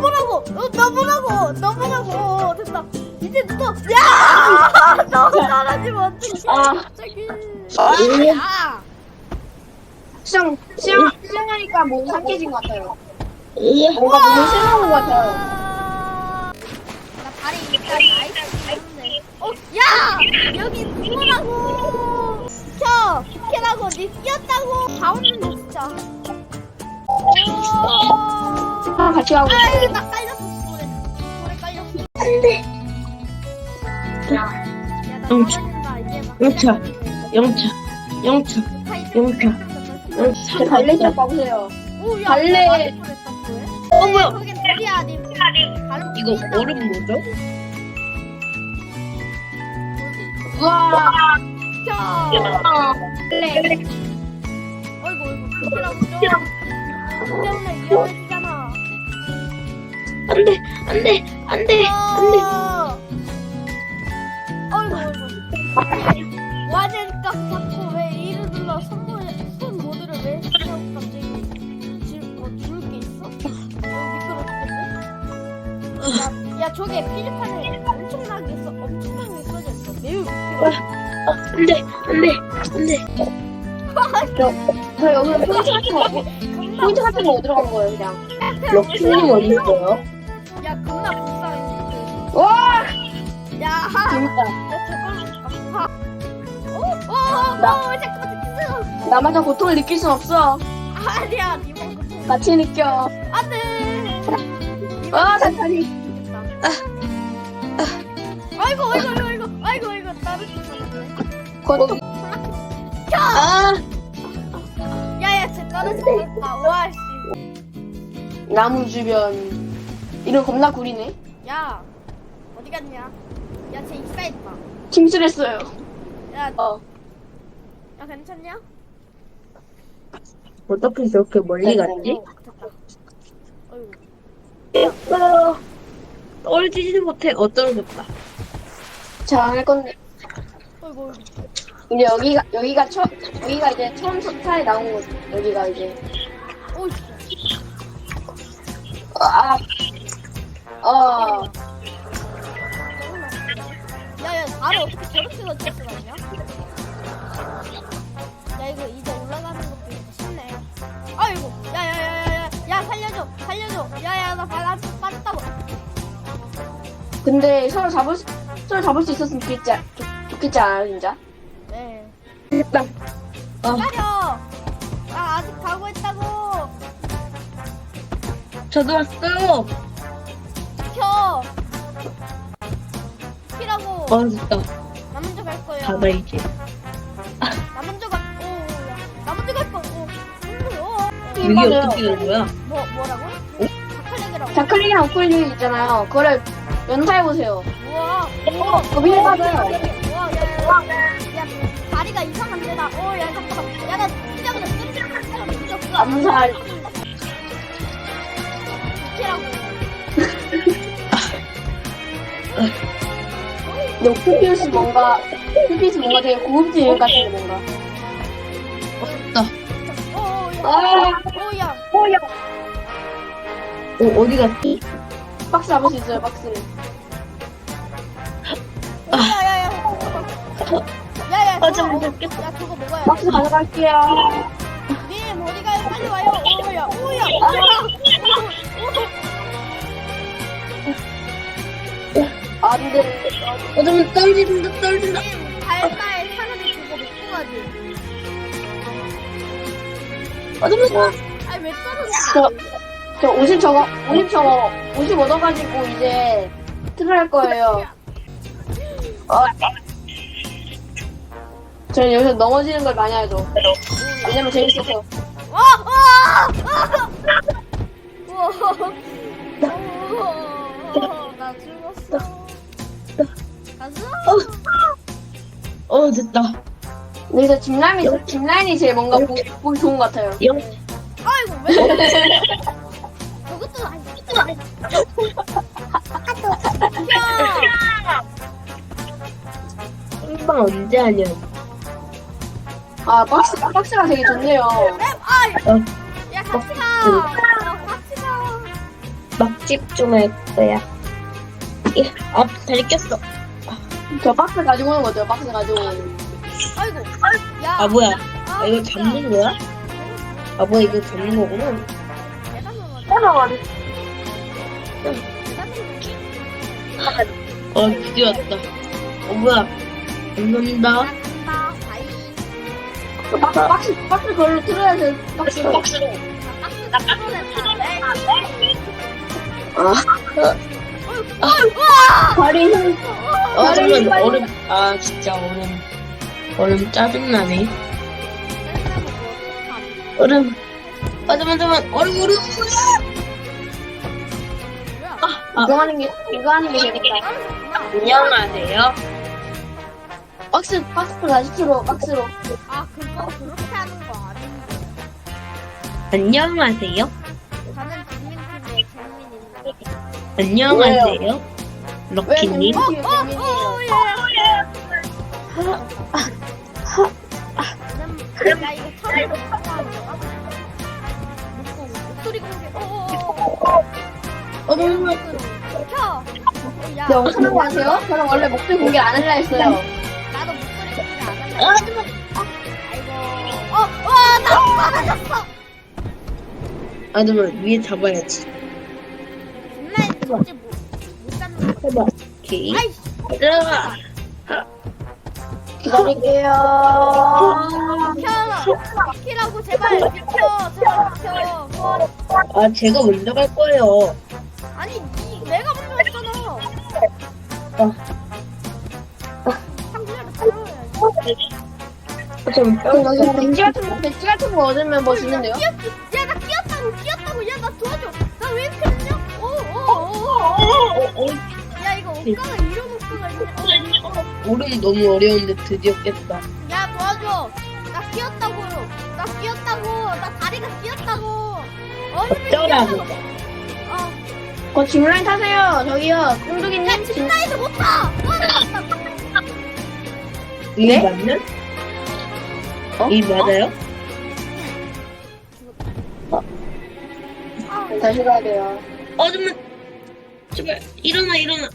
너보라고 어, 너보라고 너보라고 됐다 이제 너 야! 너 잘하지면 어떡해 아. 갑자기 아. 야! 수영, 수영, 수영하니까 몸이 상쾌해진 것 같아요. 뭔가 몸이 새로운 것 같아요. 아. 나 발이 일단 나이스 있는데 어? 야! 여기 누구라고 켜! 비켜라고 니 뛰었다고 다 왔는데 진짜 오. 아, 같이 가고. 아유 나 깔렸어. 돌에. 돌에 깔렸어. 안돼. 야나 영차. 잘한다 이제 막 영차. 영차. 영차. 영차 발레 쪽 봐보세요. 오 야 발레. 어 뭐야? 이거 뛴다. 얼음 뭐죠? 우와. 켜 발레. 어이구 어이구. 비키라고 좀 안돼 안돼 안돼 안돼 어. 어이구 와제니까 자꾸 왜 이를 눌러 손, 모드를 왜 했냐고 갑자기 지금 뭐 죽을 게 있어? 야, 야 저게 필리판에 엄청나게 써 엄청나게 써져 있어 매우 미끄러워 안돼 안돼 안돼 저 여기 포인트 같은 거, 포인트 같은 거 어디로 간 거예요, 그냥? 럭키님 어디 있어요? 재밌다. 어? 어? 어? 나- 어? 잠깐만 나마저 고통을 느낄 순 없어. 아니야 니 먹고 좀 같이 느껴. 안돼 아, 단단히. 아이고 아이고 아이고 아이고 아이고 아이고 나를 쫓아갔네 고통. 아 야야 쟤 떨어졌다 와씨 나무 주변. 이런 겁나 구리네. 야 어디 갔냐 야쟤 익사했다 침술했어요. 야, 어. 야 괜찮냐? 어떻게 저렇게 멀리 갔지? 어, 됐다 어이구 아, 떨어지지도 못해 어 떨어졌다 자, 할 건데. 어이구 어이구 근데 여기가, 여기가 처, 여기가 이제 처음 석타에 나온 곳. 여기가 이제. 오이씨 아. 어. 야야 바로 어떻게 저렇게 던질 수가 있냐? 야? 이거 이제 올라가는 것도 쉽네. 아이고 야야야야야 야 살려줘 살려줘. 야야 나 발라 빠졌다고. 근데 서로 잡을 수, 서로 잡을 수 있었으면 좋겠지, 않- 좋, 좋겠지 않아요, 진짜? 네. 됐다 아 기다려. 나 아직 가고 있다고. 저도 왔어요 켜 됐다 나 먼저 갈 거예요 가다 이제 나 먼저 가 오, 야. 나 먼저 갈 거. 오. 오. 여기 맞아요. 어떻게 된 거야? 뭐 뭐라고? 자칼렉이라고. 자클릭이랑 우클릭 있잖아요. 그거를 연타해보세요. 우와. 어, 그거 힐 받아요. 우와. 야, 야, 야, 다리가 이상한데 나. 어, 야 잠깐만. 야, 나 진짜 그냥 쓰리랑 사람 무섭어. 암살. 근데 오피비우스 뭔가, 오피비우스 뭔가 되게 고급진 일 같은 거 뭔가. 아, 오, 야. 뭐야. 어 어디 갔지? 박스 잡을 수 있어요, 박스를. 오, 야, 야, 야. 야, 야. 아, 저거 좀 먹- 무섭겠다. 야, 저거 먹어야 박스 돼. 가져갈게요. 님 어디 가요? 빨리 와요. 오야, 오야, 오야. 안 돼. 어 잠깐 떨어진다 떨어진다 님 발바에 사람이 저거 먹고 가지. 어 잠깐만 아니 왜 떨어져? 저, 저 50 저거, 50 저거, 50 얻어가지고 이제 트를 할 거예요. 어. 저는 여기서 넘어지는 걸 많이 하죠. 왜냐면 재밌어서. 와! 와! 우와! 우와! 나 죽었어. 가수? 어 됐다 여기서 짚라인이, 짚라인이 제일 뭔가 보, 보기 좋은 것 같아요. 영 아이고 왜? 저것도 아니. 저것도 아니. 야! 한방 언제 하냐 아, 박스, 박스가 되게 좋네요. 랩! 아! 어. 야 같이 가. 야, 같이 가. 막 집중할 거야. 예, 아, 다리 꼈어. 저 박스 가지고 오는 거죠, 박스 가지고 오는 거. 아이고. 야. 아, 뭐야. 아, 아, 이거. 잡는 거야? 아, 뭐야, 이거 잡는 거구나. 따라가네. 대단한 어, 드디어 왔다. 어, 뭐야. 감사합니다. 간다. 바이. 그 박스, 박스, 박스 그걸로 틀어야 돼, 박스. 박스로. 나 박스 뚫어냈다. 아. 다리 힘, 어, 잠깐만, 빨리. 얼음. 아, 진짜 얼음. 얼음 짜증나네. 얼음. 아, 잠깐만, 잠깐만. 얼음, 얼음. 아, 이거 하는 게, 이거 하는 게 재밌다. 안녕하세요. 박스, 박스 다시 틀어, 박스로. 아 그거 그렇게 하는 거 아닌데. 안녕하세요. 저는 국민팀의 재민입니다. 안녕하세요. 왜 럭키님. 재민이에요, 재민이에요? 그럼 야 이거 처음에 먹고 하는 거가? 먹고 목소리 공개. 어 어어. 어, 너무 켜. 야. 네, 거 아세요? 저는 원래 목소리 공개 안 할라 했어요. 나도 목소리 공개 안. 아, 잠깐만. 아이고. 어, 와, 나 사라졌어. 아, 잠깐만. 위에 잡아야지. 존나 진짜 못, 못 잡는 거. 해봐. 오케이. 아이씨. 들어가. 기다릴게요. 켜. 키라고 제발 비켜. 제발 비켜. 뭐, 아, 제가 먼저 갈 거예요. 아니, 니, 내가 먼저 했잖아. 어. 상준이를 들어야지. 좀 벤지 같은 거, 벤지 같은 거 얻으면 뭐 주는데요? 오, 오. 야, 이거 옷가가 이런 옷가가 있네. 어, 어. 오름 너무 어려운데 드디어 깼다. 야, 도와줘. 나 끼었다고. 나 끼었다고. 나 다리가 끼었다고. 어디를 어쩌라고. 끼었다고. 어. 그 짚라인 타세요. 저기요. 야, 짚라인을 못 타. 어, 이게 네? 맞나? 어? 이 맞아요? 아, 다시 가야 돼요. 어, 잠만. 제발, 일어나, 일어나.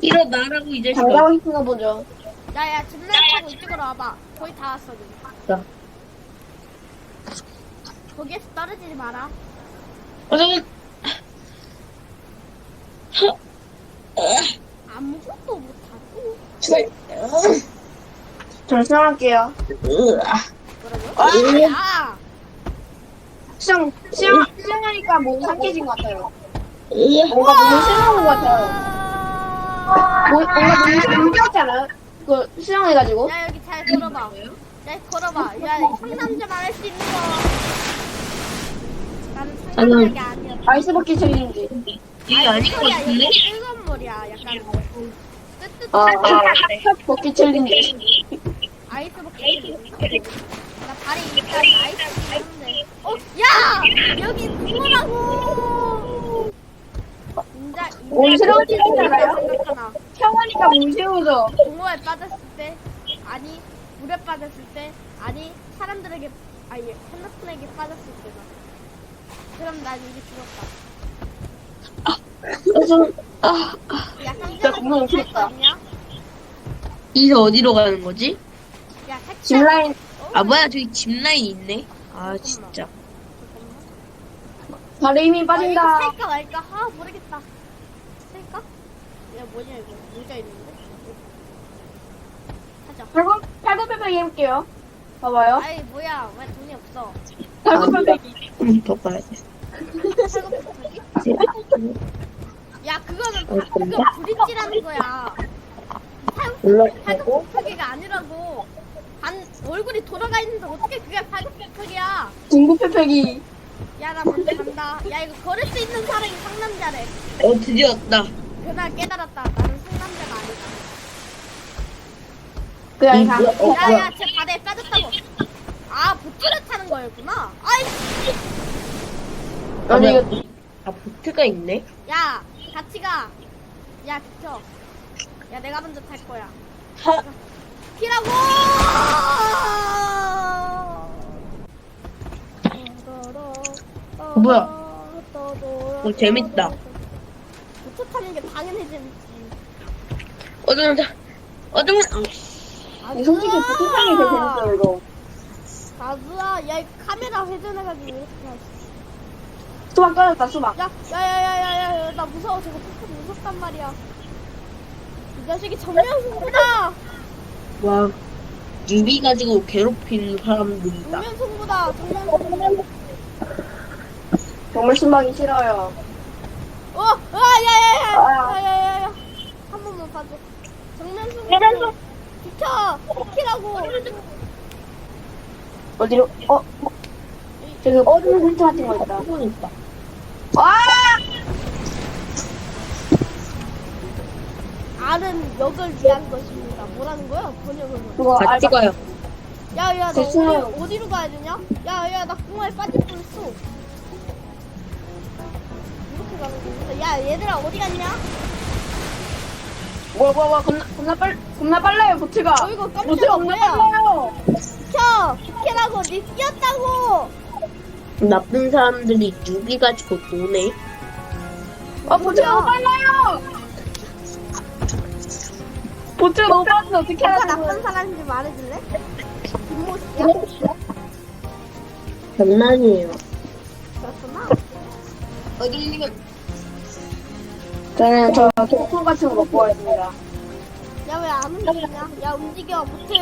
일어나라고, 이 자식아. 장가고 싶은가 보죠. 야, 야, 짚라인 타고 이쪽으로 와봐. 거의 다 왔어, 지금. 자. 거기에서 떨어지지 마라. 어, 잠깐. 아무것도 못하고. 제발. 결승할게요. 으아. 뭐라고? 야! 수영, 수영, 수영하니까 몸이 상쾌해진 것 같아요. 으아. 뭔가 몸이 새로운 것 같아요. 아! 뭐, 뭔가 몸이 상쾌했잖아요. 그 수영해가지고. 야, 여기 잘 걸어봐. 야, 걸어봐. 야, 상남자만 할 수 있는 거. 나는 상남자가 아니야. 아이스버킷 챌린지. 이게 아닌 것 같은데? 여기 뜨거운 물이야. 약간. 뜨뜻. 아, 첫 버킷 챌린지. 아이스 버킷. 나 발이 일단 아이스 버킷인데. 어, 야! 여기 그거라고! 인자. 새로운 챌린지잖아요. 생각하나. 평원이가 몸 세우죠. 공허에 빠졌을 때, 아니, 물에 빠졌을 때, 아니, 사람들에게, 아니, 핸드폰에게 빠졌을 때다. 그럼 난 이제 죽었다. 어, 좀, 아, 약간 진짜 공허 할거 좋다. 없냐? 이제 어디로 가는 거지? 야, 색깔. 짚라인, 어? 아, 뭐야, 저기 짚라인 있네. 아, 진짜. 다리 힘이 아, 이거 빠진다. 살까 말까? 아, 모르겠다. 뭐냐, 이거. 문자 있는데? 하자. 팔굽, 팔굽혀펴기 해볼게요. 봐봐요. 아이, 뭐야. 왜 돈이 없어? 팔굽혀펴기. 좀더 돼. 팔굽혀펴기? 야, 그거는, 어, 파- 그거 브릿지라는 거야. 팔- 올라가고. 팔굽혀펴기가 아니라고. 반, 얼굴이 돌아가 있는데 어떻게 그게 팔굽혀펴기야? 중구펴펴기. 야, 나 먼저 간다. 야, 이거 걸을 수 있는 사람이 상남자래. 어, 드디어 왔다. 그날 깨달았다. 나는 상남자가 아니다. 그냥 이 다. 뭐야? 어, 야? 야, 제 바다에 빠졌다고. 아, 보트를 타는 거였구나. 아이, 아니, 이거, 아, 보트가 있네? 야, 같이 가. 야, 비켜. 야, 내가 먼저 탈 거야. 하, 피라고! 뭐야? 어, 재밌다. 타는 게 당연히 재밌지. 어둠 어둠 아, 이 솔직히 부탁하는 게 재밌어요, 이거. 가즈아, 야, 이 카메라 회전해가지고 이렇게 하지. 수박 떨어졌다, 수박. 야, 야, 야, 야, 야, 야, 나 무서워. 저거 포크 무섭단 말이야. 이 자식이 정면승부다! 와 유비 가지고 괴롭히는 사람들이다. 정면승부다! 정면승부! 정말 신박이 싫어요. 어! 아, 야, 야, 야! 아. 야, 야, 야, 야! 한 번만 봐줘. 정면승부! 비켜! 비키라고! 어디로, 어, 저기 어둠 hul트 같은 거 있다. 한번 있다. 와! R은 역을 위한 것입니다. 뭐라는 거야? 번역을. 그거 같이 알바. 가요. 야, 야, 너 됐어요. 어디, 어디로 가야 되냐? 야, 야, 나 공항에 빠질 뻔했어. 이렇게 가는 거야. 야, 얘들아, 어디 갔냐? 뭐야, 뭐야, 뭐야, 겁나, 겁나 빨, 겁나 빨라요, 보트가. 어이구, 깜짝이야, 보트가 겁나 뭐야. 빨라요. 비켜! 비키라고! 니 뛰었다고! 나쁜 사람들이 유비 가지고 노네. 어, 보트가 너무 빨라요. 보트가 너무 빨라서 어떻게 누가 하라는 나쁜. 사람인지 말해줄래? 뒷모습이야? 장난이에요. 그렇구나. 어딜리면 저는 저 독품 같은 거 먹고 왔습니다. 야, 왜 안 움직이냐? 야, 움직여, 보트!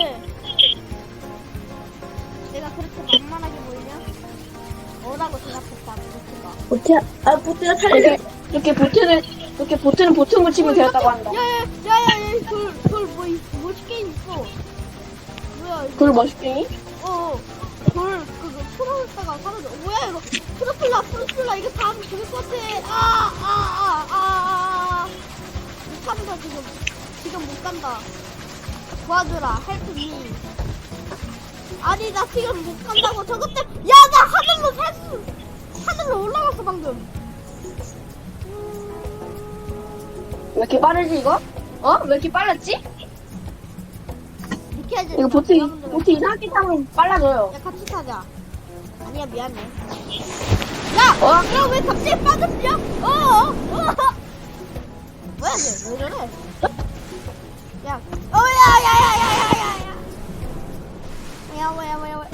내가 그렇게 만만하게 보이냐? 뭐라고 대답했다, 보트가. 보트야 아 보트야 살려. 이렇게, 이렇게 보트는, 이렇게 보트는 보트 무침이 되었다고 한다. 야야야야야 돌, 돌 뭐, 있- 뭐 게임 있어 뭐야 이거 그걸 멋있게? 어, 돌 그거 풀어올다가 사라져 뭐야 이거 프로필라 프로필라 이거 다음 죽을 것 같아 아 아 아 아 아 못 간다 지금 지금 못 간다 도와줘라 헬프미 아니 나 지금 못 간다고 저것 때문에 야나 하늘로 살수 하늘로 올라갔어 방금 왜 이렇게 빠르지, 이거? 어? 왜 이렇게 빨랐지? 이렇게 해야지 이거 보트, 보트 이상하게 타면 빨라져요. 야 같이 타자 아니야 미안해 야! 어? 야왜 갑자기 빠졌냐? 어? 어? 어? 뭐야 쟤왜 저래? 야 어야야야야야야야 뭐야 뭐야 뭐야 뭐야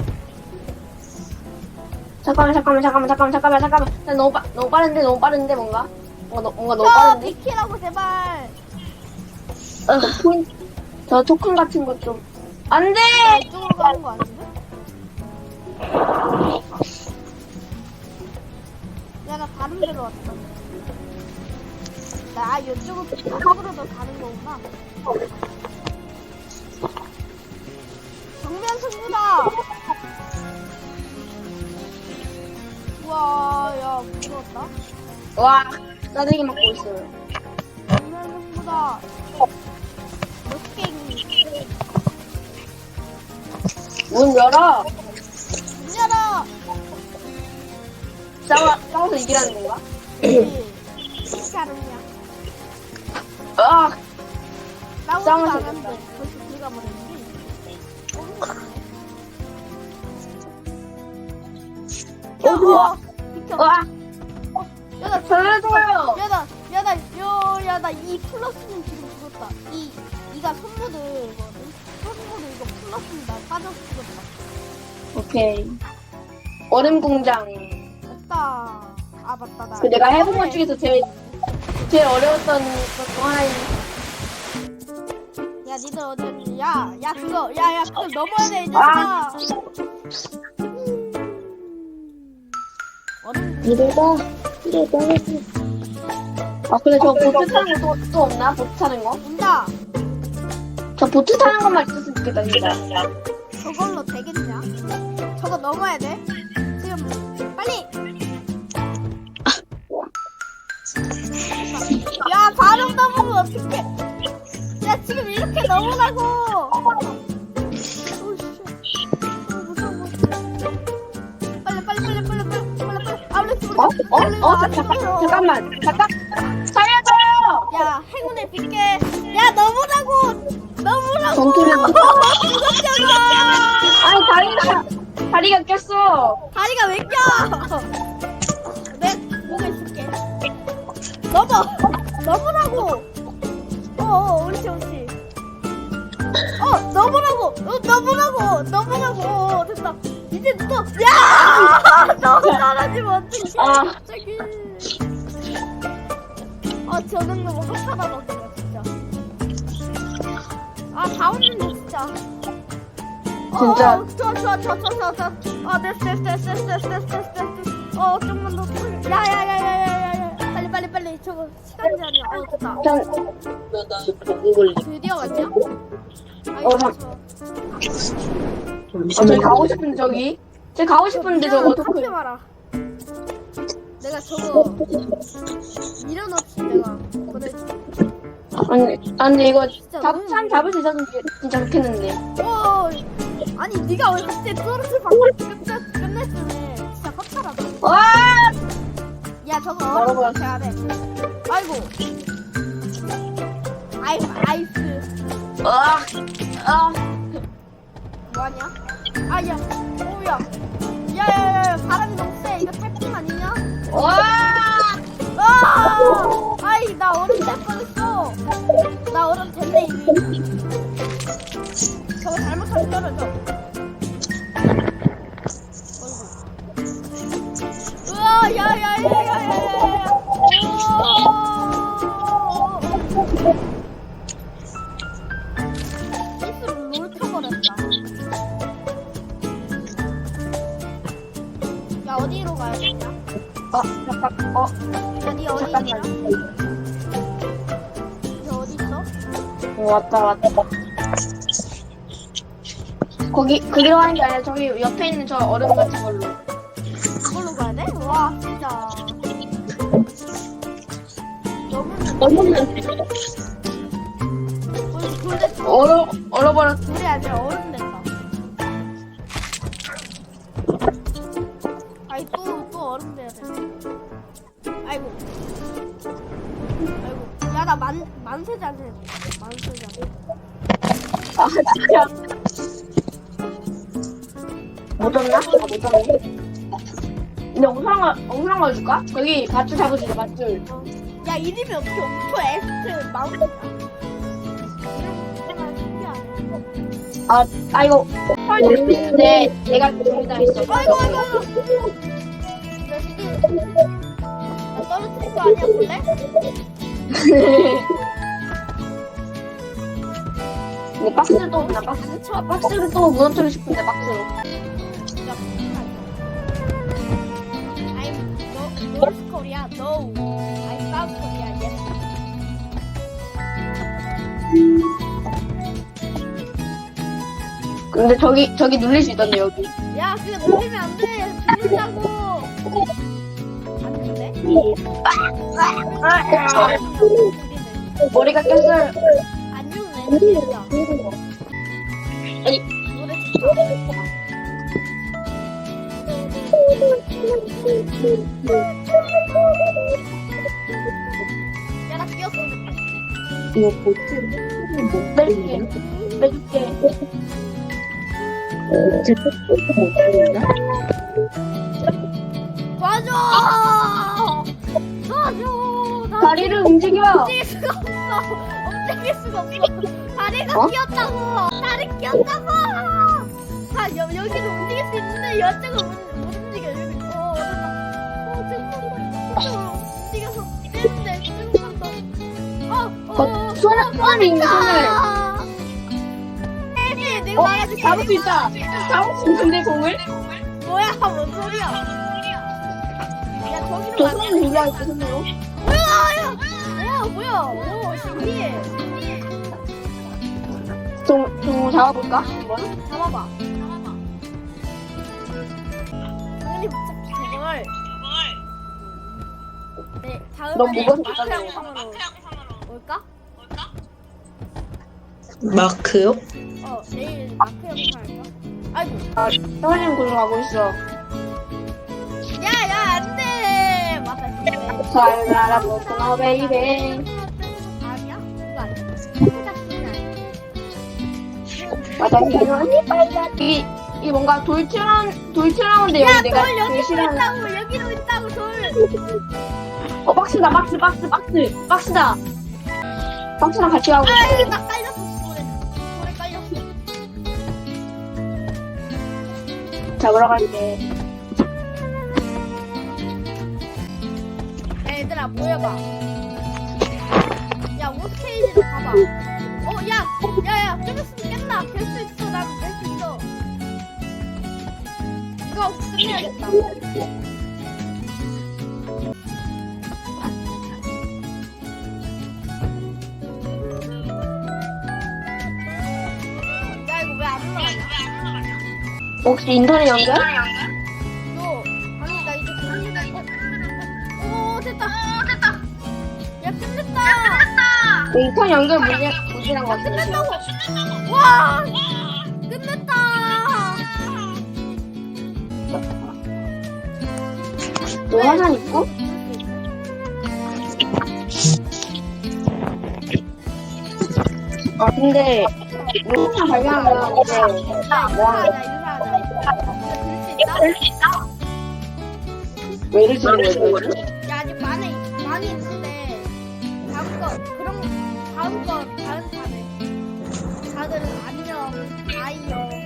잠깐만, 잠깐만, 잠깐만, 잠깐만, 잠깐만, 잠깐만. 나 너무 빠, 너무 빠른데, 너무 빠른데, 뭔가? 뭔가, 너, 뭔가 너무 야 빠른데? 비키라고 제발 저 포인, 저 토큰 같은 거 좀. 안 돼! 이쪽으로 가는 거 아닌데? 야 나 다른 데로 왔다 나 이쪽으로 이쪽으로 더 가는 거구나 정면 승부다! 우와 야 무서웠다. 와, 짜증이 맞고 있어요. 정면 승부다. 멋갱이 문 열어! 문 열어! 싸워, 싸워서 이기라는 건가? 그렇지 이 하느냐 아! 싸우지도 싸우면 않았는데 벌써 들어가 버렸지 어, 좋아. 비켜 와! 야나 살려줘요! 야나 야나 야나 이 플러스는 지금 죽었다 이 이가 손모드거든 손모드 이거 플러스는 나 빠져서 죽었다 오케이. 얼음 공장. 됐다 아 맞다 나 그 내가 해본 것 중에서 제일, 제일 어려웠던 것 중 하나인. 야 니들 어디 야야 그거 야야 그걸 넘어야 돼 이제 아. 얼음 이러다 이러다 아, 근데 저 보트 타는 거 또, 또 없나? 보트 타는 거? 온다 저 보트 타는 것만 있었으면 좋겠다, 진짜. 저걸로 되겠냐? 저거 넘어야 돼. 야 바로 넘으면 어떡해? 야 지금 이렇게 넘으라고. 오씨. 어, 무서워. 빨리 빨리 빨리 빨리 빨리 빨리 빨리. 아울렛 어? 어? 어? 자, 잠깐, 잠깐만. 잠깐. 살려줘요! 야 행운의 빗게. 야 넘으라고. 넘으라고. 전투를 무섭잖아. 아니, 다리가, 다리가 꼈어. 다리가 왜 껴? 내 목에 있을 넘어 넘으라고 어 어 옳지 옳지. 어 넘으라고 어 넘으라고 어, 됐다. 이제 또 야! 너무 잘하지면 어떡해. 아. 갑자기. 아 저는 너무 핫하다 진짜. 아 다 왔는데 진짜. 진짜. 어, 좋아 좋아 좋아 좋아 좋아 좋아. 아 됐어 됐어 됐어 됐어 됐어 됐어. 됐어 어 좀만 더. 빨리 저거 시간 제한이야 어 됐다 전 드디어 왔냐? 아이 어, 저 아, 저기 가고 싶은데 저기. 저기 가고 싶은데 저거 어떻게 어떻게? 말아 내가 저거 미련 없이 내가 보내줄게 아니, 아 근데 이거 진짜 잡, 너무 참 잡을 수 있었으면 진짜 좋겠는데. 어 아니 네가 왜 그때 뚜루스 방금 끝냈, 끝냈으면 진짜 헛살아다 와! 야 저거 여러분. 얼음 해야? 돼. 아이고. 아이스 아이스. 아, 아, 뭐하냐? 아야. 오야 야야야 바람이 너무 세. 이거 태풍 아니냐? 와! 아! 아이 나 얼음 될 뻔했어. 나 얼음 됐네 이미. 저거 잘못하면 떨어져 왔다, 왔다. 거기, 그리로 하는 게 아니라 저기 옆에 있는 저 얼음 같은 걸로. 그걸로 가야 돼? 와 진짜 너무 얼음, 우리 돌 됐어 얼어, 얼어버렸, 돌이 아니라 얼음 됐다 아이 또또 얼음 돼야 돼 야나만해 만세잔 아, 진짜. 못? 아, 못 왔네. 근데 엉상을, 엉상을 줄까? 거기 밧줄 잡으시죠, 밧줄. 어. 야 이름이 어떻게 옥토 에스트 마운트야? 아, 아, 이거, 펄 재밌는데, 내가 정리당했어. 아이고 아이고 아이고 이 자식이 나 떨어뜨린 거 아니야 볼래? 근데 박스를 또, 나 박스? 아, 박스를 또 무너뜨리고 싶은데, 박스로. 야, I'm no, North Korea. No, I South Korea. Yes. 근데 저기, 저기 눌릴 수 있던데, 여기. 야, 그거 놀리면 안 돼. 놀린다고. 머리가 꼈어요. 안 죽네, 진짜. 아니. 노래 좋다. 야, 나 끼었어. 이거 보트 뺄게. 빼줄게. 제폭도 못 달리나? 도와줘! 도와줘! 나 다리를 움직여. 움직일 수가 없어. 움직일 수가 없어. 다리가 어? 끼었다고. 다리 끼었다고. 자, 여, 여기도 움직일 수 있는데 이쪽은 못, 못 움직여. 여기. 어. 어, 더. 조금만 움직여서 조금만 더. 어, 어, 손, 있는 손을. 아. 혜지, 내가 어, 말해줄게. 잡을 수 있다. 잡을 수 있는데, 공을? 뭐야, 뭔 소리야? 야, 저기로 저 가. 손을 들고 있어, 손으로. 뭐야, 야, 야, 뭐야? 오, 신기해. 좀, 좀 잡아볼까? 한번? 잡아봐. 네, 다음에 너무 무거워서 못 마크 잡네. 영상으로 올까? 마크요? 어, 내일 마크 영상 할까? 아이고. 아, 떨어지는 곳으로 가고 있어. 잘 알아보구나, 베이베. 아니야? 그거 아니야. 살짝 그건 아니야. 맞아, 이거 빨리. 이, 이 뭔가 돌출한, 돌출하는데 야, 여기 내가 돌 여기도 제일 싫어하는. 있다고, 여기도 있다고, 돌. 어 박스다 박스 박스 박스 박스다. 박스랑 같이 가고. 아, 나 깔렸어. 돌에. 돌에 깔렸어. 잡으러 갈게. 얘들아, 모여봐. 야, 오스테이지로 가봐. 어, 야, 야, 야, 좀 있으면 깬다. 깰수 있어. 나도 깰수 있어. 이거 끝내야겠다. 야, 이거 왜 안 올라가냐? 혹시 인터넷 연결? 인터넷 연결 문제 문제란 것 같은데. 끝냈다고. 와, 끝냈다. 너 화산 있고? 아 근데 문자 발견하면 이제. 들수 있다? 왜 이러시는 거예요? 야, 다음 거, 다른 판에. 다들 안녕, 아이요.